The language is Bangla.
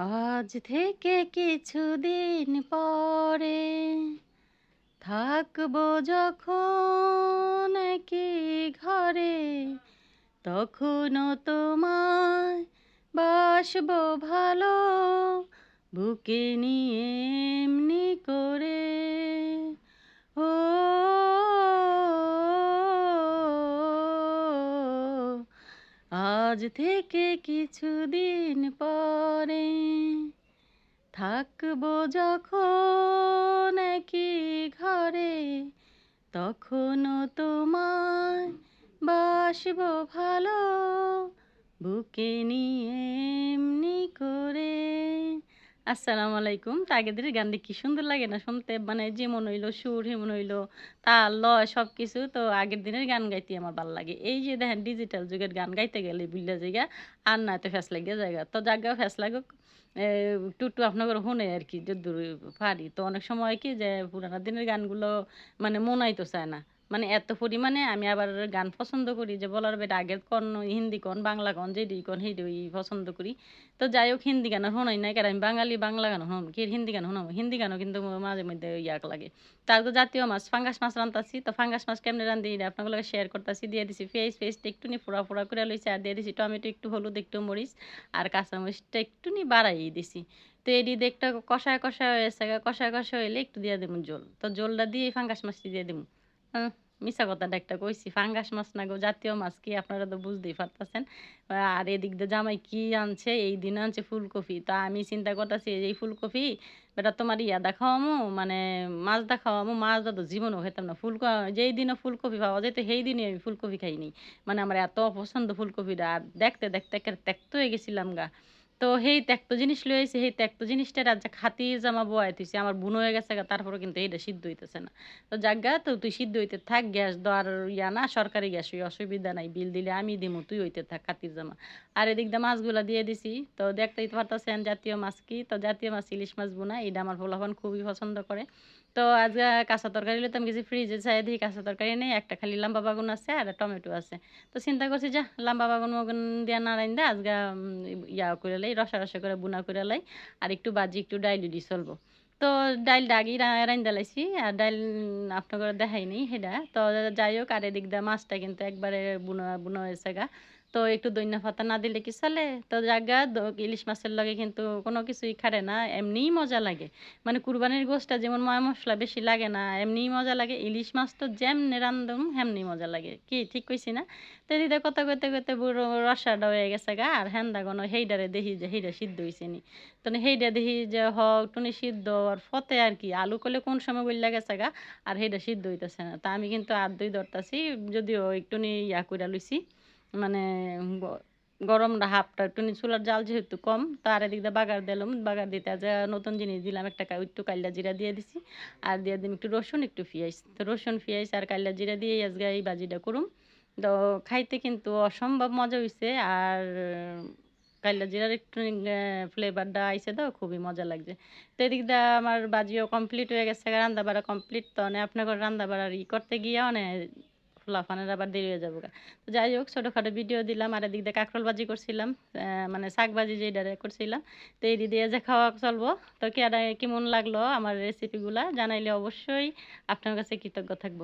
আজ থেকে কিছুদিন পরে থাকব যখন কি ঘরে, তখনও তোমায় বাসব ভালো, বুকে নিয়ে এমনি করে আজ থেকে কিছুদিন পরে থাকব যখন কি ঘরে, তখনও তোমায় বাসব ভালো, বুকে নিয়ে এমনি করে আসসালামু আলাইকুম। তো আগেদের গানটি কি সুন্দর লাগে না শুনতে? মানে যেমন হইল সুর, হেমন হইল তাল লয় সব কিছু তো আগের দিনের গান গাইতে আমার ভালো লাগে। এই যে দেখেন ডিজিটাল যুগের গান গাইতে গেলে বুঝলে জায়গা, আর না তো ফ্যাস লাগিয়ে জায়গা। তো জায়গা ফ্যাস লাগুক। টুটু আপনাদের শুনে আর কি, যদ্দূর পারি। তো অনেক সময় কি যে পুরানো দিনের গানগুলো মানে মনাইতো চায় না। মানে এত পরিমাণে আমি আবার গান পছন্দ করি যে বলার বেটা আগের কন হিন্দি কন, বাংলা কন, যেডি কন সেইডি পছন্দ করি। তো যাই হোক, হিন্দি গান শোনাই নাই, কারণ আমি বাঙালি, বাংলা গান শুনাম কি হিন্দি গান শুনাম হিন্দি গানও কিন্তু মাঝে মধ্যে ইয়াক লাগে। তারপর জাতীয় মাছ, ফাঙ্গাস মাছ রান্তাছি তো ফাঙ্গাস মাছ কেমনে রান্ধি আপনাগুলোকে শেয়ার করতেছি, দিয়ে দিছি ফেস ফেসটা একটু নি ফোড়া ফোড়া করে লইছি আর দিয়ে দিছি টমেটো, একটু হলুদ, একটু মরিচ আর কাঁচামরিচটা একটু নি বাড়াই দিছি। তো এটি দেখটা কষায় কষায় হয়েছে, কষায় কষায় হইলে একটু দিয়ে দেবো জল। তো জলটা দিয়ে ফাঙ্গাস মাছটি দিয়ে দেবো মিশা কথাটা একটা কইছি, ফাঙ্গাস মাছ না গো, জাতীয় মাছ কি আপনারা তো বুঝতেই পারতেছেন। আর এদিক দিয়ে জামাই কি আনছে, এই দিন আনছে ফুলকপি। তা আমি চিন্তা করতেছি, এই ফুলকপি, বেটা তোমার ইয়া দেখাওয়ামো? মানে মাছ দেখাওয়ামো? মাছ তো জীবনও খেতাম না। ফুল যেই দিনও ফুলকপি পাওয়া যেত, সেই দিনই আমি ফুলকপি খাইনি। মানে আমার এত অপছন্দ ফুলকপিটা। আর দেখতে দেখতে ত্যাক্ত হয়ে গেছিলাম গা। তো সেই ত্যাক্ত জিনিস লই আইছে সেই ত্যাক্ত জিনিসটা রাজা খাতি জামা বয়াই তুইছে আমার বুনো হয়ে গেছে তারপরে কিন্তু এইটা সিদ্ধ হইতেছে না। তো জাগা তো তুই সিদ্ধ হইতে থাক, গ্যাস দেওয়ার ইয়া না, সরকারি গ্যাস, ওই অসুবিধা নাই, বিল দিলে আমি দিমু, তুই হইতে থাক খাতির জামা। আর এদিক দিয়ে মাছগুলা দিয়ে দিছি, তো দেখতেই পারতেছেন জাতীয় মাছ কি, তো জাতীয় মাছ ইলিশ মাছ বোনা এটা আমার ফলাফল খুবই পছন্দ করে। তো আজকে কাঁচা তরকারি লইতাম গেছি ফ্রিজে চাই দিই কাঁচা তরকারি নেই, একটা খালি লাম্বা বাগুন আছে আর টমেটো আছে। তো চিন্তা করছি, যা, লাম্বা বাগুন মগুন দিয়া নাড়াইন দা আজকে ইয়া করে লাই রসা রসা করে বুনা করে লাই, আর একটু বাজি, একটু ডাইল দিয়ে চলবো। তো ডাইল ডাগি রাইন লাইছি, আর ডাইল আপনার দেখাইনি সেটা তো যাই হোক, আর এদিক দিয়ে মাছটা কিন্তু একবারে বুনা বুনা হয়েছে গা। তো একটু দৈন্য পাতা না দিলে কি চলে? তো জায়গা ইলিশ মাছের লগে কিন্তু কোনো কিছুই খারে না, এমনিই মজা লাগে। মানে কুরবানির গোষ্ঠটা যেমন ময় মশলা বেশি লাগে না, এমনিই মজা লাগে। ইলিশ মাছ তো যেমনি রান্ধুম হেমনি মজা লাগে। কি, ঠিক কইছি না? তো দিদা কথা কইতে কইতে বুড়ো রসাটা হয়ে গেছে গা, আর হেন্দা কোনো হেইডারে দেখি যে, হেইডা সিদ্ধ হয়েছে নি। তো হেইডা দেখি যে হ টুনি সিদ্ধ, আর ফতে আর কি, আলু করলে কোন সময় বললা গেছে গা, আর হেইডা সিদ্ধ হইতেছে না। তা আমি কিন্তু আর দুই ধরতাছি, যদিও একটুনি ইয়া কইরা লইছি। মানে গরম হাফটা একটু চুলার জাল যেহেতু কম তার এদিক দিয়ে বাগার দিলাম। বাগার দিতে আজ নতুন জিনিস দিলাম, একটা একটু কাইলা জিরা দিয়ে দিছি। আর দিয়ে দিম একটু রসুন, একটু পেঁয়াজ তো রসুন পেঁয়াজ আর কাইলা জিরা দিয়ে আজকে এই বাজিটা করুম। তো খাইতে কিন্তু অসম্ভব মজা হয়েছে আর কাইলা জিরার একটু ফ্লেভারটা আইসে তো, খুবই মজা লাগছে। তো এদিক দিয়ে আমার বাজিও কমপ্লিট হয়ে গেছে রান্না বাড়া কমপ্লিট। তো আপনার রান্না বাড়ার ই করতে গিয়ে অনেক লাফানের আবার দেরি হয়ে যাব তো যাই হোক, ছোটোখাটো ভিডিও দিলাম, আর এদিক দিয়ে কাঁকরোল বাজি করছিলাম মানে শাক যে যেটা করছিলাম। তো এই দিয়ে যে খাওয়া চলবো, তো কেমন লাগল আমার রেসিপিগুলা জানাইলে অবশ্যই আপনার কাছে কৃতজ্ঞ থাকব।